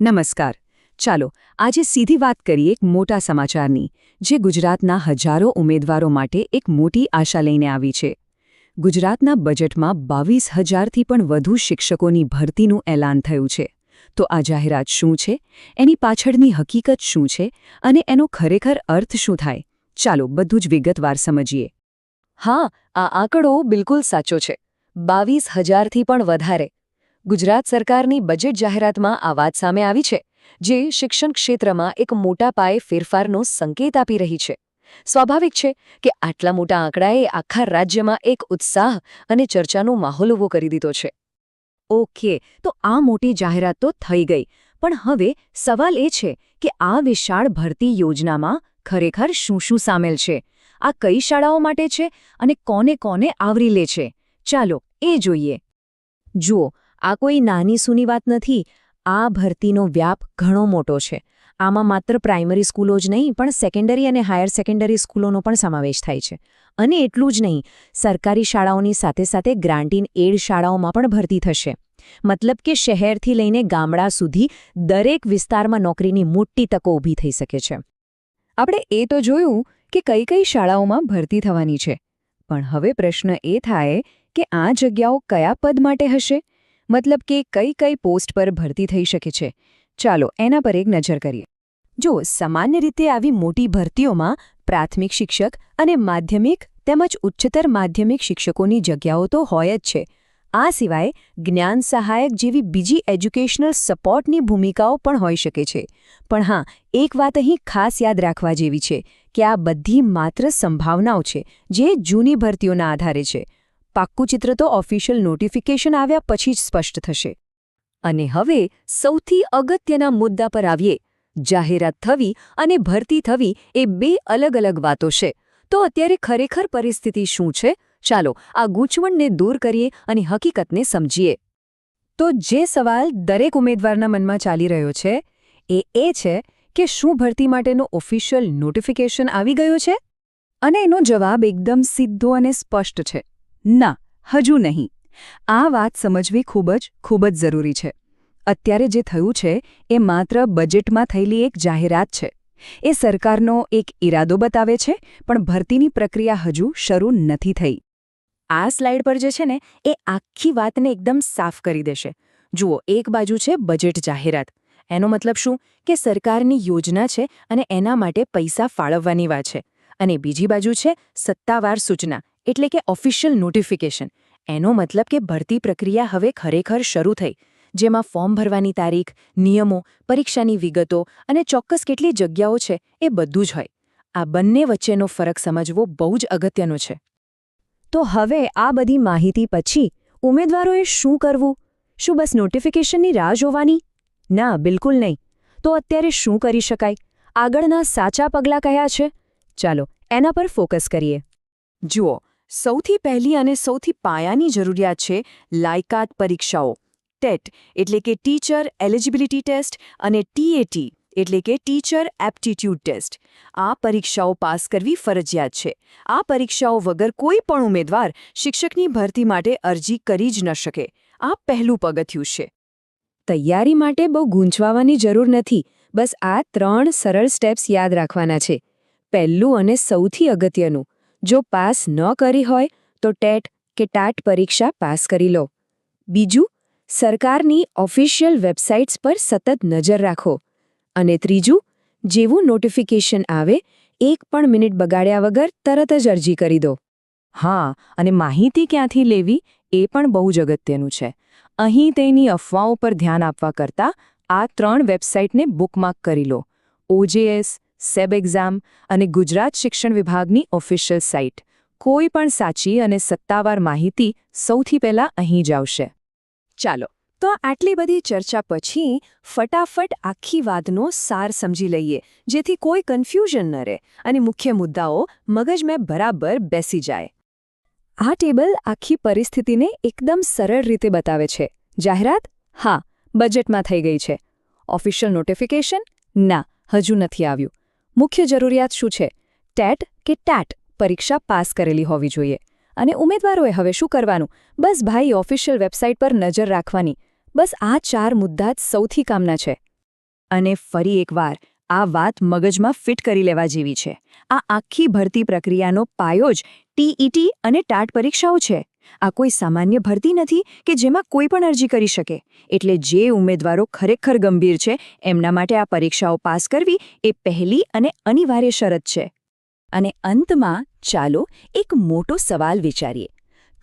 નમસ્કાર. ચાલો, આજે સીધી વાત કરીએ એક મોટા સમાચારની, જે ગુજરાતના હજારો ઉમેદવારો માટે એક મોટી આશા લઈને આવી છે. ગુજરાતના બજેટમાં બાવીસ હજારથી પણ વધુ શિક્ષકોની ભરતીનું એલાન થયું છે. તો આ જાહેરાત શું છે? એની પાછળની હકીકત શું છે? અને એનો ખરેખર અર્થ શું થાય? ચાલો, બધું જ વિગતવાર સમજીએ. હા, આ આંકડો બિલકુલ સાચો છે. બાવીસ હજારથી પણ વધારે. ગુજરાત સરકારની બજેટ જાહેરાતમાં આ વાત સામે આવી છે, જે શિક્ષણ ક્ષેત્રમાં એક મોટા પાયે ફેરફારનો સંકેત આપી રહી છે. સ્વાભાવિક છે કે આટલા મોટા આંકડાએ આખા રાજ્યમાં એક ઉત્સાહ અને ચર્ચાનો માહોલ ઊભો કરી દીધો છે. ઓકે, તો આ મોટી જાહેરાત તો થઈ ગઈ, પણ હવે સવાલ એ છે કે આ વિશાળ ભરતી યોજનામાં ખરેખર શું શું સામેલ છે? આ કઈ શાળાઓ માટે છે અને કોને કોને આવરી લે છે? ચાલો, એ જોઈએ. જુઓ આ કોઈ નાની સૂની વાત નથી. આ ભરતીનો વ્યાપ ઘણો મોટો છે. આમાં માત્ર પ્રાઇમરી સ્કૂલો જ નહીં, પણ સેકન્ડરી અને હાયર સેકન્ડરી સ્કૂલોનો પણ સમાવેશ થાય છે. અને એટલું જ નહીં, સરકારી શાળાઓની સાથે સાથે ગ્રાન્ટીન એડ શાળાઓમાં પણ ભરતી થશે. મતલબ કે શહેરથી લઈને ગામડા સુધી દરેક વિસ્તારમાં નોકરીની મોટી તકો ઊભી થઈ શકે છે. આપણે એ તો જોયું કે કઈ કઈ શાળાઓમાં ભરતી થવાની છે. પણ હવે પ્રશ્ન એ થાય કે આ જગ્યાઓ કયા પદ માટે હશે? મતલબ કે કઈ કઈ પોસ્ટ પર ભરતી થઈ શકે છે. ચાલો એના પર એક નજર કરીએ. જો સામાન્ય રીતે આવી મોટી ભરતીઓમાં પ્રાથમિક શિક્ષક અને માધ્યમિક તેમજ ઉચ્ચતર માધ્યમિક શિક્ષકોની જગ્યાઓ તો હોય જ છે. આ સિવાય જ્ઞાન સહાયક જેવી બીજી એજ્યુકેશનલ સપોર્ટની ભૂમિકાઓ પણ હોઈ શકે છે. પણ હા, એક વાત અહીં ખાસ યાદ રાખવા જેવી છે કે આ બધી માત્ર સંભાવનાઓ છે જે જૂની ભરતીઓના આધારે છે. પાક્કું ચિત્ર તો ઓફિશિયલ નોટિફિકેશન આવ્યા પછી જ સ્પષ્ટ થશે. અને હવે સૌથી અગત્યના મુદ્દા પર આવીએ. જાહેરાત થવી અને ભરતી થવી એ બે અલગ અલગ વાતો છે. તો અત્યારે ખરેખર પરિસ્થિતિ શું છે? ચાલો આ ગૂંચવણને દૂર કરીએ અને હકીકતને સમજીએ. તો જે સવાલ દરેક ઉમેદવારના મનમાં ચાલી રહ્યો છે, એ એ છે કે શું ભરતી માટેનો ઓફિશિયલ નોટિફિકેશન આવી ગયો છે? અને એનો જવાબ એકદમ સીધો અને સ્પષ્ટ છે. ના, હજુ નહીં. આ વાત સમજવી ખૂબ જ ખૂબ જ જરૂરી છે. અત્યારે જે થયું છે, એ માત્ર બજેટમાં થયેલી એક જાહેરાત છે. એ સરકારનો એક ઇરાદો બતાવે છે, પણ ભરતીની પ્રક્રિયા હજુ શરૂ નથી થઈ. આ સ્લાઇડ પર જે છે ને, એ આખી વાતને એકદમ સાફ કરી દેશે. જુઓ, એક બાજુ છે બજેટ જાહેરાત. એનો મતલબ શું? કે સરકારની યોજના છે અને એના માટે પૈસા ફાળવવાની વાત છે. અને બીજી બાજુ છે સત્તાવાર સૂચના. એટલે કે ઓફિશિયલ નોટિફિકેશન એનો મતલબ કે ભરતી પ્રક્રિયા હવે ખરેખર શરૂ થઈ. જેમાં ફોર્મ ભરવાની તારીખ, નિયમો, પરીક્ષાની વિગતો અને ચોક્કસ કેટલી જગ્યાઓ છે એ બધું જ હોય. આ બંને વચ્ચેનો ફરક સમજવો બહુ જ અગત્યનો છે. તો હવે આ બધી માહિતી પછી ઉમેદવારોએ શું કરવું? શું બસ નોટિફિકેશનની રાહ જોવાની? ના, બિલકુલ નહીં. તો અત્યારે શું કરી શકાય? આગળના સાચા પગલાં કયા છે? ચાલો, એના પર ફોકસ કરીએ. જુઓ સૌથી પહેલી અને સૌથી પાયાની જરૂરિયાત છે લાયકાત પરીક્ષાઓ. ટેટ એટલે કે ટીચર એલિજિબિલિટી ટેસ્ટ અને ટીએટી એટલે કે ટીચર એપ્ટિટ્યૂડ ટેસ્ટ. આ પરીક્ષાઓ પાસ કરવી ફરજિયાત છે. આ પરીક્ષાઓ વગર કોઈ પણ ઉમેદવાર શિક્ષકની ભરતી માટે અરજી કરી જ ન શકે. આ પહેલું પગથિયું છે. તૈયારી માટે બહુ ગૂંચવાવાની જરૂર નથી. બસ આ ત્રણ સરળ સ્ટેપ્સ યાદ રાખવાના છે. પહેલું અને સૌથી અગત્યનું જો પાસ ન કરી હોય, તો ટેટ કે ટાટ પરીક્ષા પાસ કરી લો. બીજું, સરકારની ઓફિશિયલ વેબસાઇટ્સ પર સતત નજર રાખો. અને ત્રીજું, જેવું નોટિફિકેશન આવે, એક પણ મિનિટ બગાડ્યા વગર તરત જ અરજી કરી દો. હા, અને માહિતી ક્યાંથી લેવી, એ પણ બહુ જ અગત્યનું છે. અહીં તેની અફવાઓ પર ધ્યાન આપવા કરતાં આ ત્રણ વેબસાઇટને બુકમાર્ક કરી લો. ઓજેએસ સેબ એક્ઝામ અને ગુજરાત શિક્ષણ વિભાગની ઓફિશિયલ સાઇટ. કોઈ પણ સાચી અને સત્તાવાર માહિતી સૌથી પહેલાં અહીં જ આવશે. ચાલો, તો આટલી બધી ચર્ચા પછી ફટાફટ આખી વાતનો સાર સમજી લઈએ, જેથી કોઈ કન્ફ્યુઝન ન રહે અને મુખ્ય મુદ્દાઓ મગજમાં બરાબર બેસી જાય. આ ટેબલ આખી પરિસ્થિતિને એકદમ સરળ રીતે બતાવે છે. જાહેરાત? હા, બજેટમાં થઈ ગઈ છે. Official notification? ના, હજુ નથી આવ્યું. મુખ્ય જરૂરિયાત શું છે? ટેટ કે ટેટ? પરીક્ષા પાસ કરેલી હોવી જોઈએ. અને ઉમેદવારોએ હવે શું કરવાનું? બસ ભાઈ ઓફિશિયલ વેબસાઇટ પર નજર રાખવાની. બસ આ ચાર મુદ્દા જ સૌથી કામના છે. અને ફરી એકવાર, આ વાત મગજમાં ફિટ કરી લેવા જેવી છે. આ આખી ભરતી પ્રક્રિયાનો પાયો જ ટીઈટી અને ટાટ પરીક્ષાઓ છે. આ કોઈ સામાન્ય ભરતી નથી કે જેમાં કોઈ પણ અરજી કરી શકે. એટલે જે ઉમેદવારો ખરેખર ગંભીર છે, એમના માટે આ પરીક્ષાઓ પાસ કરવી એ પહેલી અને અનિવાર્ય શરત છે. અને અંતમાં ચાલો એક મોટો સવાલ વિચારીએ.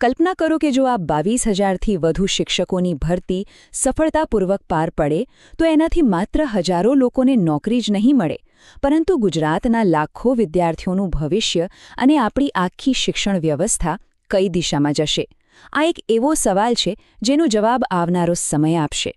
કલ્પના કરો કે જો આ બાવીસ હજારથી વધુ શિક્ષકોની ભરતી સફળતાપૂર્વક પાર પડે, તો એનાથી માત્ર હજારો લોકોને નોકરી જ નહીં મળે. પરંતુ ગુજરાતના લાખો વિદ્યાર્થીઓનું ભવિષ્ય અને આપણી આખી શિક્ષણ વ્યવસ્થા કઈ દિશામાં જશે? આ એક એવો સવાલ છે જેનો જવાબ આવનારો સમય આપશે.